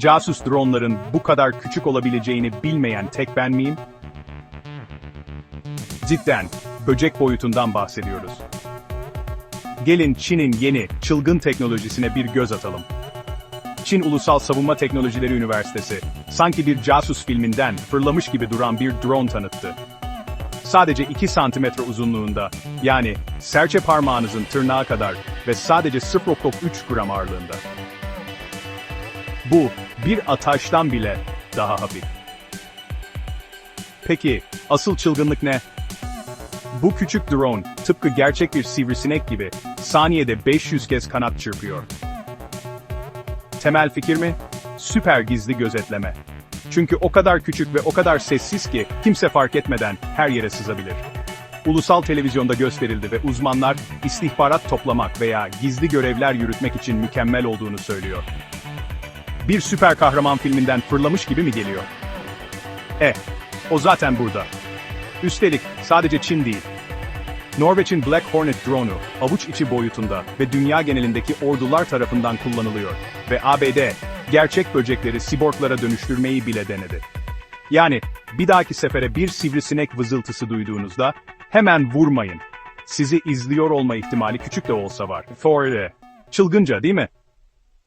Casus dronların bu kadar küçük olabileceğini bilmeyen tek ben miyim? Cidden, böcek boyutundan bahsediyoruz. Gelin Çin'in yeni, çılgın teknolojisine bir göz atalım. Çin Ulusal Savunma Teknolojileri Üniversitesi, sanki bir casus filminden fırlamış gibi duran bir drone tanıttı. Sadece 2 santimetre uzunluğunda, yani serçe parmağınızın tırnağı kadar ve sadece 0.3 gram ağırlığında. Bu, bir ataştan bile daha hafif. Peki, asıl çılgınlık ne? Bu küçük drone, tıpkı gerçek bir sivrisinek gibi, saniyede 500 kez kanat çırpıyor. Temel fikir mi? Süper gizli gözetleme. Çünkü o kadar küçük ve o kadar sessiz ki, kimse fark etmeden her yere sızabilir. Ulusal televizyonda gösterildi ve uzmanlar, istihbarat toplamak veya gizli görevler yürütmek için mükemmel olduğunu söylüyor. Bir süper kahraman filminden fırlamış gibi mi geliyor? Eh, o zaten burada. Üstelik sadece Çin değil. Norveç'in Black Hornet drone'u avuç içi boyutunda ve dünya genelindeki ordular tarafından kullanılıyor ve ABD gerçek böcekleri siborglara dönüştürmeyi bile denedi. Yani bir dahaki sefere bir sivrisinek vızıltısı duyduğunuzda hemen vurmayın. Sizi izliyor olma ihtimali küçük de olsa var. Thor, çılgınca değil mi?